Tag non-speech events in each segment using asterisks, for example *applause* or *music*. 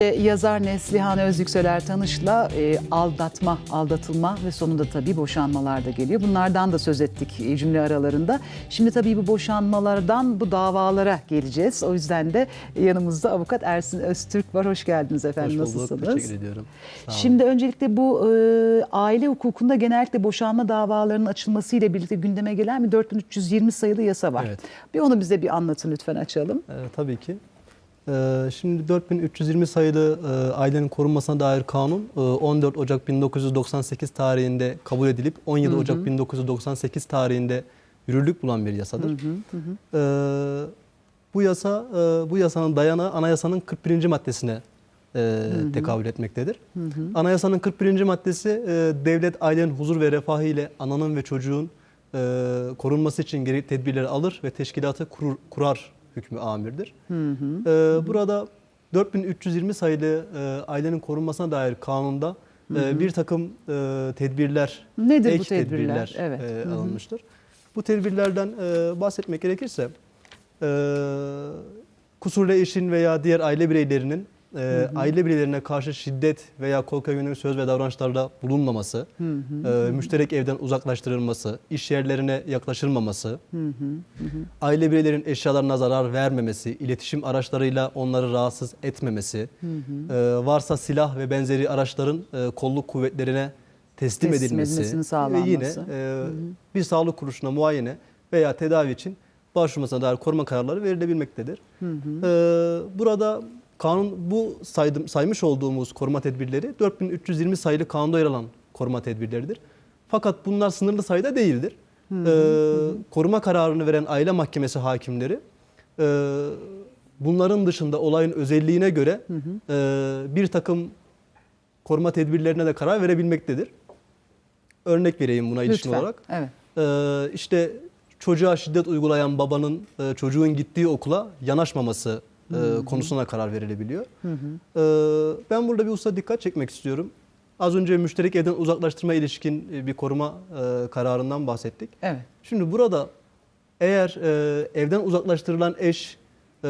E, Yazar Neslihan Özyükseler Tanış'la e, aldatma, aldatılma ve sonunda tabii boşanmalar da geliyor. Bunlardan da söz ettik e, cümle aralarında. Şimdi tabii bu boşanmalardan bu davalara geleceğiz. O yüzden de yanımızda avukat Ersin Öztürk var. Hoş geldiniz efendim. Hoş bulduk. Nasılsınız? Teşekkür ediyorum. Şimdi öncelikle bu e, aile hukukunda genellikle boşanma davalarının açılmasıyla birlikte gündeme gelen bir 4320 sayılı yasa var. Evet. Bir onu bize bir anlatın lütfen açalım. Ee, tabii ki. Ee, şimdi 4320 sayılı e, ailenin korunmasına dair kanun e, 14 Ocak 1998 tarihinde kabul edilip 17 Ocak 1998 tarihinde yürürlük bulan bir yasadır. Ee, bu yasa e, bu yasanın dayanağı anayasanın 41. maddesine e, tekabül etmektedir. Anayasanın 41. maddesi e, devlet ailenin huzur ve refahı ile ananın ve çocuğun e, korunması için gerekli tedbirleri alır ve teşkilatı kurur, kurar hükmü amirdir. E, burada 4320 sayılı e, ailenin korunmasına dair kanunda e, bir takım e, tedbirler, Nedir bu ek tedbirler? Evet. e, Hı hı. alınmıştır. Bu tedbirlerden e, bahsetmek gerekirse e, kusurlu eşin veya diğer aile bireylerinin e, aile bireylerine karşı şiddet veya korku yönelik söz ve davranışlarda bulunmaması, e, müşterek evden uzaklaştırılması, iş yerlerine yaklaşılmaması, aile bireylerin eşyalarına zarar vermemesi, iletişim araçlarıyla onları rahatsız etmemesi, e, varsa silah ve benzeri araçların e, kolluk kuvvetlerine teslim, Teslim edilmesi ve yine e, bir sağlık kuruluşuna muayene veya tedavi için başvurmasına dair koruma kararları verilebilmektedir. E, burada kanun bu saydım, saymış olduğumuz koruma tedbirleri 4320 sayılı kanunda yer alan koruma tedbirleridir. Fakat bunlar sınırlı sayıda değildir. E, koruma kararını veren aile mahkemesi hakimleri e, bunların dışında olayın özelliğine göre e, bir takım koruma tedbirlerine de karar verebilmektedir. Örnek vereyim buna ilişkin Lütfen. olarak. Evet. Ee, işte çocuğa şiddet uygulayan babanın e, çocuğun gittiği okula yanaşmaması e, konusuna karar verilebiliyor. Ee, ben burada bir usta dikkat çekmek istiyorum. Az önce müşterek evden uzaklaştırma ilişkin e, bir koruma e, kararından bahsettik. Evet. Şimdi burada eğer e, evden uzaklaştırılan eş e,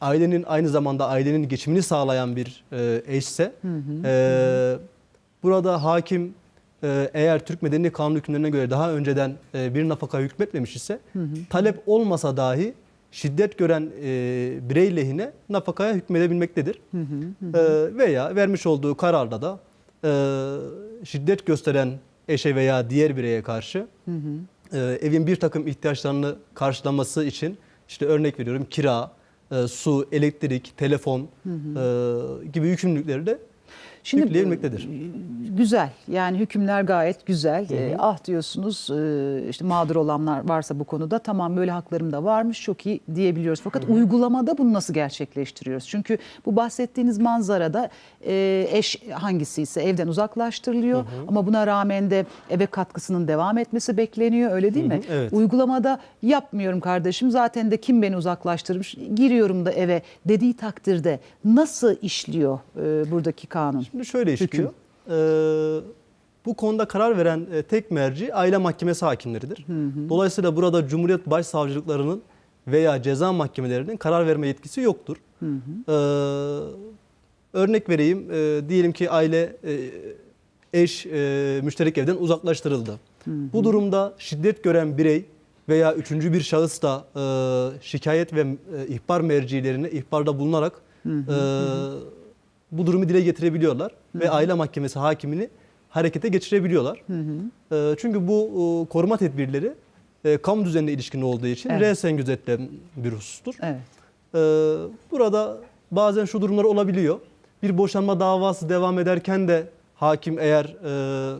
ailenin aynı zamanda ailenin geçimini sağlayan bir e, eşse e, burada hakim e, eğer Türk Medeni Kanunu hükümlerine göre daha önceden e, bir nafaka hükmetmemiş ise talep olmasa dahi şiddet gören e, birey lehine nafakaya hükmedebilmektedir. E, veya vermiş olduğu kararda da e, şiddet gösteren eşe veya diğer bireye karşı e, evin bir takım ihtiyaçlarını karşılaması için işte örnek veriyorum kira, e, su, elektrik, telefon e, gibi yükümlülükleri de yükleyebilmektedir. Güzel. Yani hükümler gayet güzel. Ee, ah diyorsunuz e, işte mağdur olanlar varsa bu konuda tamam böyle haklarım da varmış çok iyi diyebiliyoruz. Fakat uygulamada bunu nasıl gerçekleştiriyoruz? Çünkü bu bahsettiğiniz manzarada e, eş hangisi ise evden uzaklaştırılıyor ama buna rağmen de eve katkısının devam etmesi bekleniyor öyle değil mi? evet. Uygulamada yapmıyorum kardeşim zaten de kim beni uzaklaştırmış giriyorum da eve dediği takdirde nasıl işliyor e, buradaki kanun? Şimdi şöyle işliyor. Ee, bu konuda karar veren e, tek merci aile mahkemesi hakimleridir. Dolayısıyla burada Cumhuriyet Başsavcılıklarının veya ceza mahkemelerinin karar verme yetkisi yoktur. Ee, örnek vereyim. Ee, diyelim ki aile e, eş e, müşterek evden uzaklaştırıldı. Bu durumda şiddet gören birey veya üçüncü bir şahıs da e, şikayet ve e, ihbar mercilerine ihbarda bulunarak e, bu durumu dile getirebiliyorlar ve aile mahkemesi hakimini harekete geçirebiliyorlar. E, çünkü bu e, koruma tedbirleri e, kamu düzenine ilişkin olduğu için Evet. resen gözetilen bir husustur. Evet. E, burada bazen şu durumlar olabiliyor. Bir boşanma davası devam ederken de hakim eğer e,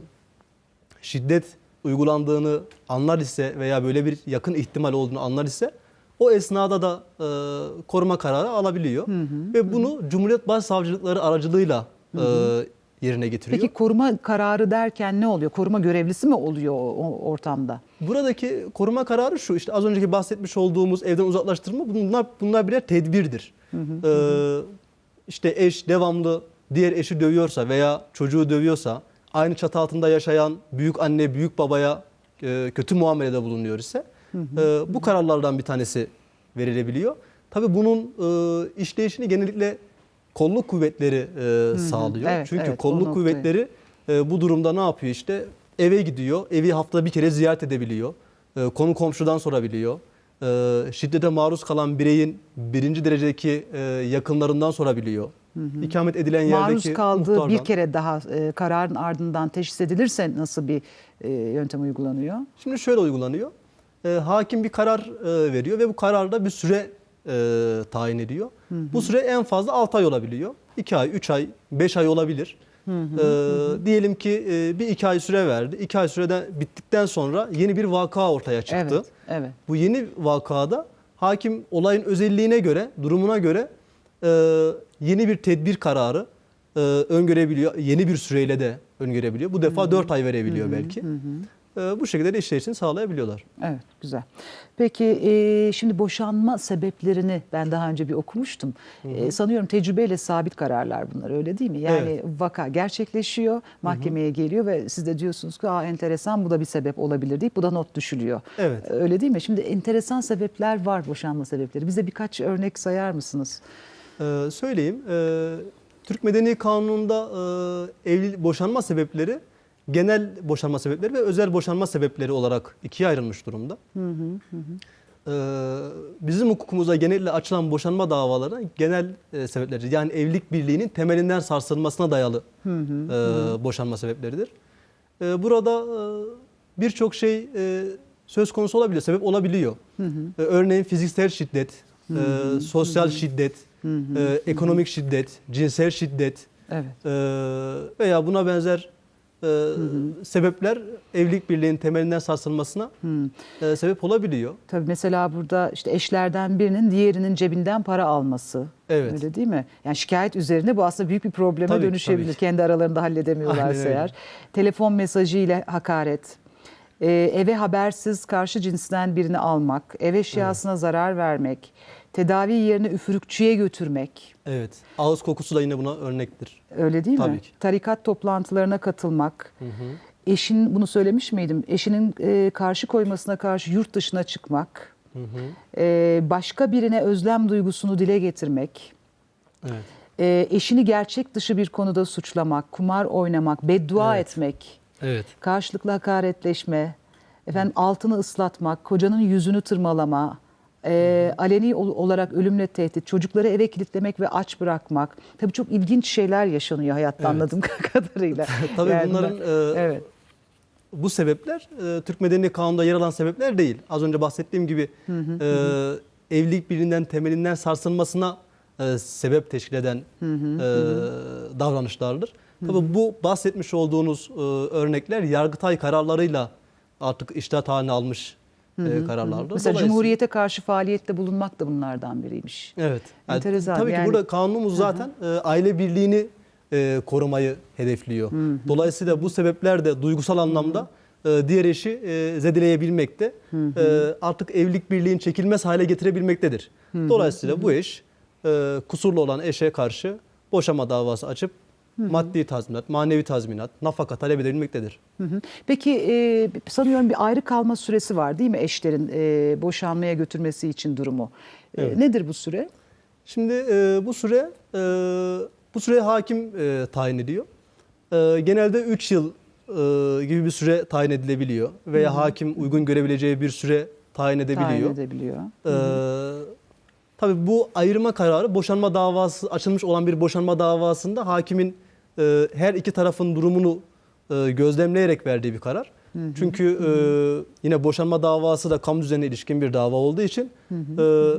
şiddet uygulandığını anlar ise veya böyle bir yakın ihtimal olduğunu anlar ise o esnada da e, koruma kararı alabiliyor. Ve bunu Cumhuriyet Başsavcılıkları aracılığıyla e, yerine getiriyor. Peki koruma kararı derken ne oluyor? Koruma görevlisi mi oluyor o, ortamda? Buradaki koruma kararı şu işte az önceki bahsetmiş olduğumuz evden uzaklaştırma bunlar bunlar birer tedbirdir. Ee, işte eş devamlı diğer eşi dövüyorsa veya çocuğu dövüyorsa aynı çatı altında yaşayan büyük anne büyük babaya e, kötü muamelede bulunuyor ise e, bu kararlardan bir tanesi verilebiliyor. Tabii bunun e, işleyişini genellikle kolluk kuvvetleri e, sağlıyor. Evet, Çünkü evet, kolluk kuvvetleri e, bu durumda ne yapıyor işte? Eve gidiyor, evi haftada bir kere ziyaret edebiliyor. E, konu komşudan sorabiliyor. E, şiddete maruz kalan bireyin birinci derecedeki e, yakınlarından sorabiliyor. İkamet edilen yerdeki Maruz kaldığı bir muhtardan. kere daha e, kararın ardından teşhis edilirse nasıl bir e, yöntem uygulanıyor? Şimdi şöyle uygulanıyor. E, hakim bir karar e, veriyor ve bu kararda bir süre e, tayin ediyor. Bu süre en fazla 6 ay olabiliyor. 2 ay, 3 ay, 5 ay olabilir. E, diyelim ki e, bir 2 ay süre verdi. 2 ay süreden bittikten sonra yeni bir vaka ortaya çıktı. Evet, evet. Bu yeni vakada hakim olayın özelliğine göre, durumuna göre e, yeni bir tedbir kararı e, öngörebiliyor. Yeni bir süreyle de öngörebiliyor. Bu defa 4 ay verebiliyor belki. E, bu şekilde de işleyişini sağlayabiliyorlar. Evet, güzel. Peki e, şimdi boşanma sebeplerini ben daha önce bir okumuştum. E, sanıyorum tecrübeyle sabit kararlar bunlar öyle değil mi? Yani Evet. vaka gerçekleşiyor, mahkemeye geliyor ve siz de diyorsunuz ki Aa, enteresan bu da bir sebep olabilir deyip bu da not düşülüyor. Evet. Öyle değil mi? Şimdi enteresan sebepler var boşanma sebepleri. Bize birkaç örnek sayar mısınız? Ee, söyleyeyim. Ee, Türk Medeni Kanunu'nda e, evli boşanma sebepleri genel boşanma sebepleri ve özel boşanma sebepleri olarak ikiye ayrılmış durumda. Ee, bizim hukukumuzda genellikle açılan boşanma davaları genel e, sebepleri yani evlilik birliğinin temelinden sarsılmasına dayalı e, boşanma sebepleridir. E, burada e, birçok şey e, söz konusu olabiliyor, sebep olabiliyor. E, örneğin fiziksel şiddet, e, sosyal şiddet, e, ekonomik şiddet, cinsel şiddet Evet. e, veya buna benzer e, sebepler evlilik birliğinin temelinden sarsılmasına e, sebep olabiliyor. Tabii mesela burada işte eşlerden birinin diğerinin cebinden para alması. Evet. Öyle değil mi? Yani şikayet üzerine bu aslında büyük bir probleme Tabii dönüşebilir. tabii. Kendi aralarında halledemiyorlarsa eğer. Telefon mesajı ile hakaret. Ee, eve habersiz karşı cinsten birini almak. Ev eşyasına zarar vermek. Tedavi yerine üfürükçüye götürmek. Evet. Ağız kokusu da yine buna örnektir. Öyle değil mi? Tabii ki. Tarikat toplantılarına katılmak. Eşin bunu söylemiş miydim? Eşinin e, karşı koymasına karşı yurt dışına çıkmak. E, başka birine özlem duygusunu dile getirmek. Evet. E, eşini gerçek dışı bir konuda suçlamak, kumar oynamak, beddua Evet. etmek, Evet. karşılıklı hakaretleşme, efendim altını ıslatmak, kocanın yüzünü tırmalama, e, aleni ol- olarak ölümle tehdit, çocukları eve kilitlemek ve aç bırakmak. Tabii çok ilginç şeyler yaşanıyor hayatta Evet. anladığım *laughs* kadarıyla. *laughs* Tabii Yani bunların bunlar- e, evet. bu sebepler e, Türk Medeni Kanunu'nda yer alan sebepler değil. Az önce bahsettiğim gibi e, evlilik birliğinden temelinden sarsılmasına e, sebep teşkil eden e, davranışlardır. Tabii bu bahsetmiş olduğunuz e, örnekler Yargıtay kararlarıyla artık iştahat haline almış e, kararlardır. Mesela Cumhuriyete karşı faaliyette bulunmak da bunlardan biriymiş. Evet. Yani Enteresan, Tabii yani- ki burada kanunumuz zaten e, aile birliğini e, korumayı hedefliyor. Dolayısıyla bu sebepler de duygusal anlamda e, diğer eşi e, zedeleyebilmekte. E, artık evlilik birliğini çekilmez hale getirebilmektedir. Dolayısıyla bu eş e, kusurlu olan eşe karşı boşama davası açıp maddi tazminat, manevi tazminat, nafaka talep edebilmektedir. Hı hı. Peki e, sanıyorum bir ayrı kalma süresi var değil mi eşlerin e, boşanmaya götürmesi için durumu? E, Evet. nedir bu süre? Şimdi e, bu süre e, bu süre hakim e, tayin ediyor. E, genelde 3 yıl e, gibi bir süre tayin edilebiliyor veya hakim uygun görebileceği bir süre tayin edebiliyor. Tayin edebiliyor. E, tabii bu ayırma kararı boşanma davası açılmış olan bir boşanma davasında hakimin e, her iki tarafın durumunu e, gözlemleyerek verdiği bir karar. Çünkü e, yine boşanma davası da kamu düzenine ilişkin bir dava olduğu için e,